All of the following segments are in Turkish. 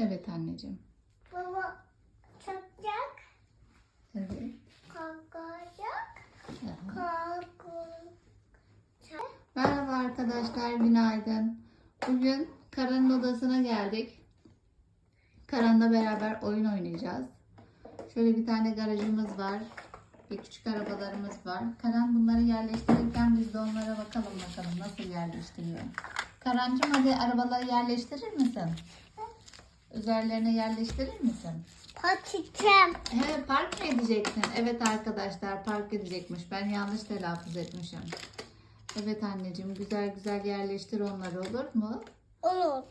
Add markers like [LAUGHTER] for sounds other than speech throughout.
Evet anneciğim. Baba çakacak, Evet. kalkacak, Aha. kalkacak. Merhaba arkadaşlar, günaydın. Bugün Karan'ın odasına geldik. Karan'la beraber oyun oynayacağız. Şöyle bir tane garajımız var. Bir küçük arabalarımız var. Karan bunları yerleştirirken biz de onlara bakalım bakalım nasıl yerleştiriyor. Karancığım hadi arabaları yerleştirir misin? Üzerlerine yerleştirir misin? Patikem. He, park mı edeceksin? Evet arkadaşlar park edecekmiş. Ben yanlış telaffuz etmişim. Evet anneciğim güzel güzel yerleştir onları olur mu? Olur.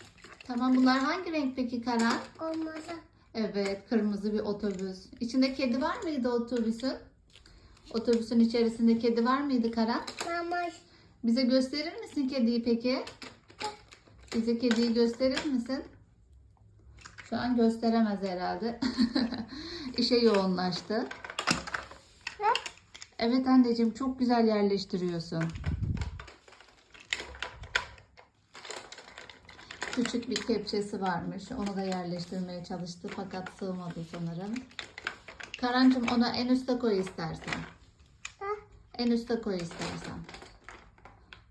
Tamam bunlar hangi renk peki Karan? Olmasa. Evet kırmızı bir otobüs. İçinde kedi var mıydı otobüsün? Otobüsün içerisinde kedi var mıydı Karan? Mama Bize gösterir misin kediyi peki? Bize kediyi gösterir misin? Şu an gösteremez herhalde. [LAUGHS] İşe yoğunlaştı. Evet anneciğim çok güzel yerleştiriyorsun. Küçük bir kepçesi varmış. Onu da yerleştirmeye çalıştı fakat sığmadı sanırım. Karancığım ona en üste koy istersen. En üste koy istersen.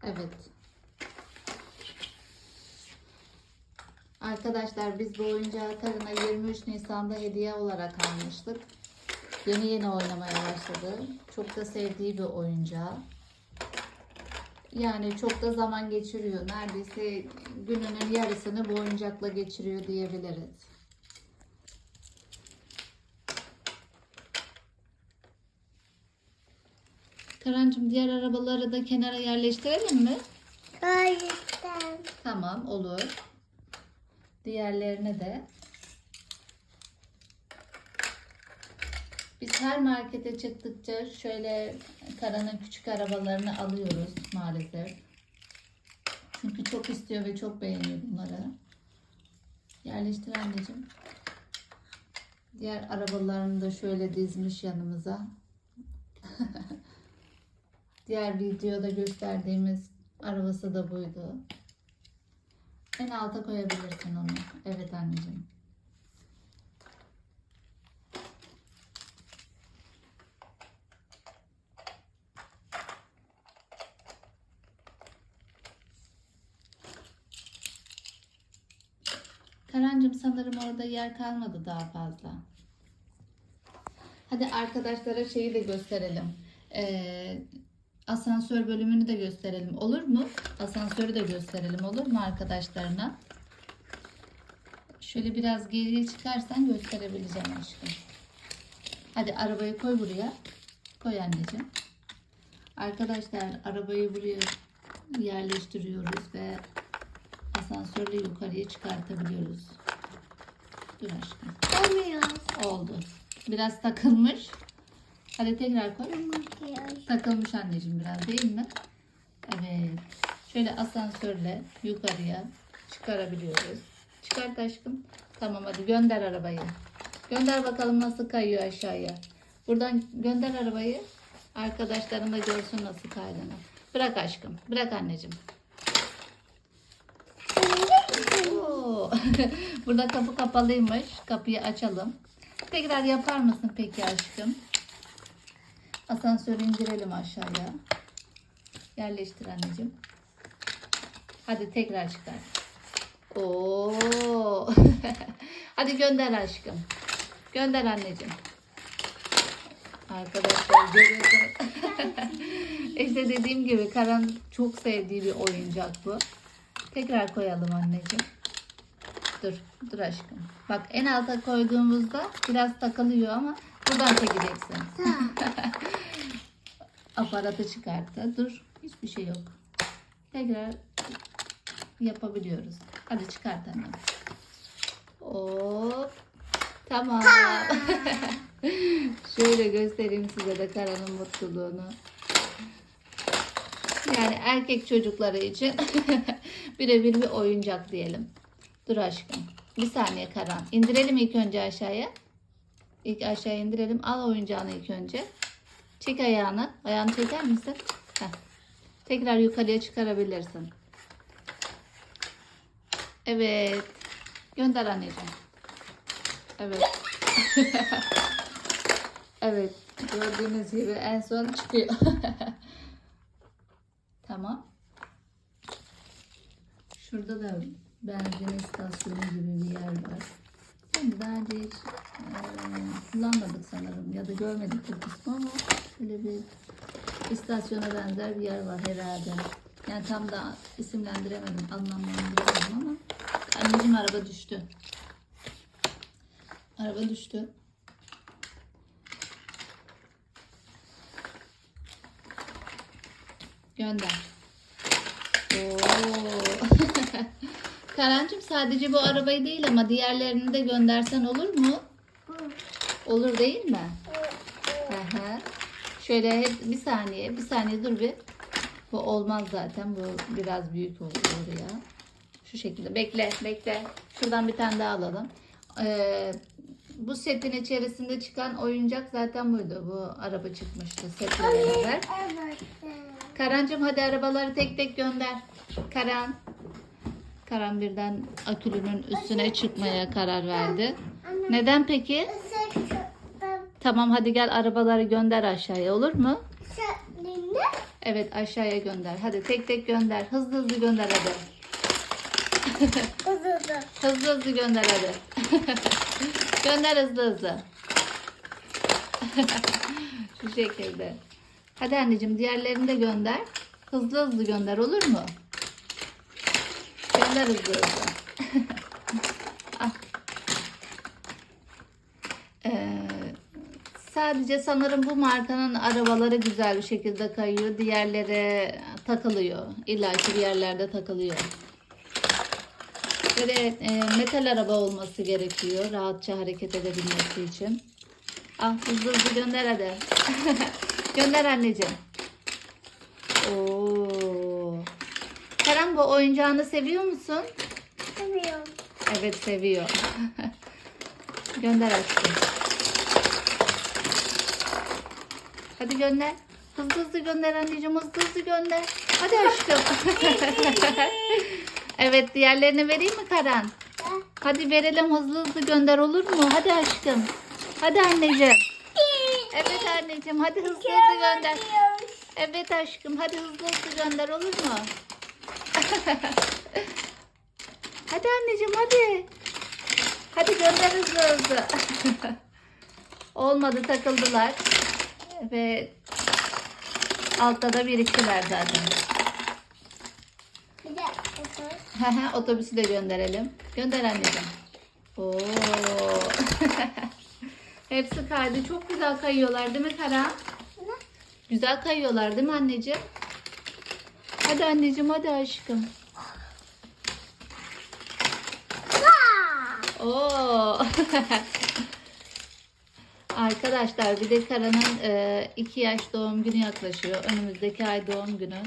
Evet. Arkadaşlar biz bu oyuncağı karına 23 Nisan'da hediye olarak almıştık. Yeni yeni oynamaya başladı. Çok da sevdiği bir oyuncağı. Yani çok da zaman geçiriyor. Neredeyse gününün yarısını bu oyuncakla geçiriyor diyebiliriz. Karancığım diğer arabaları da kenara yerleştirelim mi? kayıttan. Tamam olur. Diğerlerine de. Biz her markete çıktıkça şöyle Karan'ın küçük arabalarını alıyoruz maalesef. Çünkü çok istiyor ve çok beğeniyor bunları. Yerleştir anneciğim. Diğer arabalarını da şöyle dizmiş yanımıza. [LAUGHS] Diğer videoda gösterdiğimiz arabası da buydu. En alta koyabilirsin onu. Evet anneciğim. Karancığım sanırım orada yer kalmadı daha fazla. Hadi arkadaşlara şeyi de gösterelim. Ee, asansör bölümünü de gösterelim. Olur mu? Asansörü de gösterelim. Olur mu arkadaşlarına? Şöyle biraz geriye çıkarsan gösterebileceğim aşkım. Hadi arabayı koy buraya. Koy anneciğim. Arkadaşlar arabayı buraya yerleştiriyoruz ve asansörle yukarıya çıkartabiliyoruz. Dur aşkım. Olmuyor. Oldu. Biraz takılmış. Hadi tekrar koy. Takılmış anneciğim biraz değil mi? Evet. Şöyle asansörle yukarıya çıkarabiliyoruz. Çıkart aşkım. Tamam hadi gönder arabayı. Gönder bakalım nasıl kayıyor aşağıya. Buradan gönder arabayı. Arkadaşların da görsün nasıl kaydığını. Bırak aşkım. Bırak anneciğim. [LAUGHS] Burada kapı kapalıymış. Kapıyı açalım. Tekrar yapar mısın peki aşkım? Asansörü indirelim aşağıya. Yerleştir anneciğim. Hadi tekrar çıkar. Oo. [LAUGHS] Hadi gönder aşkım. Gönder anneciğim. Arkadaşlar görüyorsunuz. [LAUGHS] işte dediğim gibi Karan çok sevdiği bir oyuncak bu. Tekrar koyalım anneciğim. Dur, dur aşkım. Bak en alta koyduğumuzda biraz takılıyor ama buradan çekeceksin. Aparatı çıkarttı. Dur, hiçbir şey yok. Tekrar yapabiliyoruz. Hadi çıkart annem. Hop. Tamam. [LAUGHS] Şöyle göstereyim size de Karan'ın mutluluğunu. Yani erkek çocukları için [LAUGHS] birebir bir oyuncak diyelim. Dur aşkım. Bir saniye Karan. İndirelim ilk önce aşağıya. İlk aşağıya indirelim. Al oyuncağını ilk önce. Çek ayağını. Ayağını çeker misin? Heh. Tekrar yukarıya çıkarabilirsin. Evet. Gönder anneciğim. Evet. [LAUGHS] evet. Gördüğünüz gibi en son çıkıyor. [LAUGHS] tamam. Şurada da benzin istasyonu gibi bir yer var. Şimdi daha önce hiç eee, kullanmadık sanırım ya da görmedik bu kısmı ama şöyle bir istasyona benzer bir yer var herhalde. Yani tam da isimlendiremedim, anlamlandıremedim ama anneciğim araba düştü. Araba düştü. Gönder. Oo. [LAUGHS] Karancığım sadece bu arabayı değil ama diğerlerini de göndersen olur mu? Olur değil mi? Şöyle hep bir saniye, bir saniye dur bir. Bu olmaz zaten. Bu biraz büyük oldu oraya. Şu şekilde. Bekle, bekle. Şuradan bir tane daha alalım. Ee, bu setin içerisinde çıkan oyuncak zaten buydu. Bu araba çıkmıştı setle beraber. Karancığım hadi arabaları tek tek gönder. Karan. Karan birden akülünün üstüne çıkmaya karar verdi. Neden peki? Tamam hadi gel arabaları gönder aşağıya olur mu? Şeklinde Evet aşağıya gönder. Hadi tek tek gönder. Hızlı hızlı gönder hadi. uzun. [LAUGHS] Hızlı hızlı gönder hadi. [LAUGHS] gönder hızlı hızlı. [LAUGHS] Şu şekilde. Hadi anneciğim diğerlerini de gönder. Hızlı hızlı gönder olur mu? Gönder hızlı hızlı. Al. Ee, sadece sanırım bu markanın arabaları güzel bir şekilde kayıyor. Diğerleri takılıyor. İlla ki bir yerlerde takılıyor. Böyle e, metal araba olması gerekiyor. Rahatça hareket edebilmesi için. Ah hızlı hızlı gönder hadi. [LAUGHS] gönder anneciğim. Oo. Karan bu oyuncağını seviyor musun? Seviyorum. Evet seviyor. [LAUGHS] gönder aşkım. Hadi gönder. Hızlı hızlı gönder anneciğim hızlı hızlı gönder. Hadi aşkım. [LAUGHS] evet diğerlerini vereyim mi Karan? Hadi verelim hızlı hızlı gönder olur mu? Hadi aşkım. Hadi anneciğim. Evet anneciğim hadi hızlı hızlı gönder. Evet aşkım hadi hızlı hızlı gönder olur mu? [LAUGHS] hadi anneciğim hadi. Hadi gönder hızlı hızlı. [LAUGHS] Olmadı takıldılar. Ve altta da biriktiler zaten. Bir de hı, Otobüsü de gönderelim. Gönder anneciğim. Oo. [LAUGHS] Hepsi kaydı. Çok güzel kayıyorlar değil mi Karan? Güzel kayıyorlar değil mi anneciğim? Hadi anneciğim hadi aşkım. Oo. [LAUGHS] Arkadaşlar bir de Karan'ın 2 yaş doğum günü yaklaşıyor. Önümüzdeki ay doğum günü.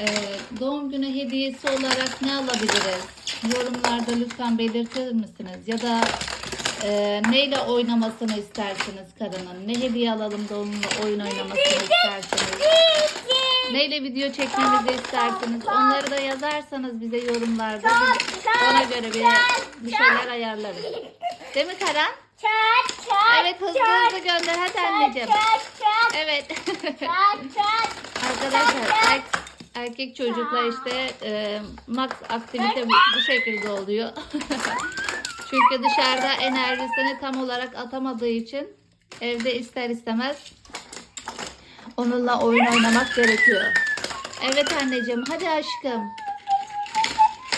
E, doğum günü hediyesi olarak ne alabiliriz? Yorumlarda lütfen belirtir misiniz? Ya da e, neyle oynamasını istersiniz Karan'ın? Ne hediye alalım da onunla oyun oynamasını istersiniz? Neyle video çekmemizi istersiniz? Onları da yazarsanız bize yorumlarda biz ona göre bir, bir şeyler ayarlarız. Değil mi Karan? Çat çat. Evet hızlı hızlı gönder hadi anneciğim. Evet. Çat çat. Arkadaşlar er- erkek çocuklar işte e, max aktivite bu, bu şekilde oluyor. [LAUGHS] Çünkü dışarıda enerjisini tam olarak atamadığı için evde ister istemez onunla oyun oynamak gerekiyor. Evet anneciğim hadi aşkım.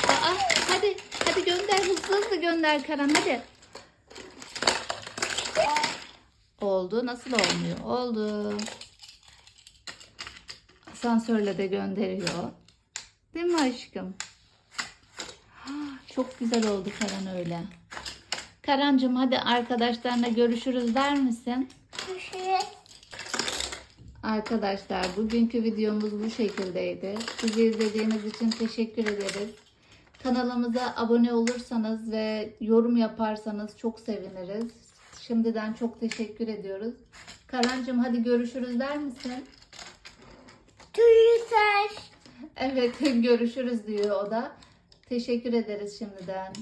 Aa, hadi hadi gönder hızlı hızlı gönder Karan hadi. Oldu. Nasıl olmuyor? Oldu. Asansörle de gönderiyor. Değil mi aşkım? Çok güzel oldu Karan öyle. Karancığım hadi arkadaşlarına görüşürüz der misin? Görüşürüz. Arkadaşlar bugünkü videomuz bu şekildeydi. Bizi izlediğiniz için teşekkür ederiz. Kanalımıza abone olursanız ve yorum yaparsanız çok seviniriz. Şimdiden çok teşekkür ediyoruz. Karancığım hadi görüşürüz der misin? Görüşürüz. Evet [LAUGHS] görüşürüz diyor o da. Teşekkür ederiz şimdiden.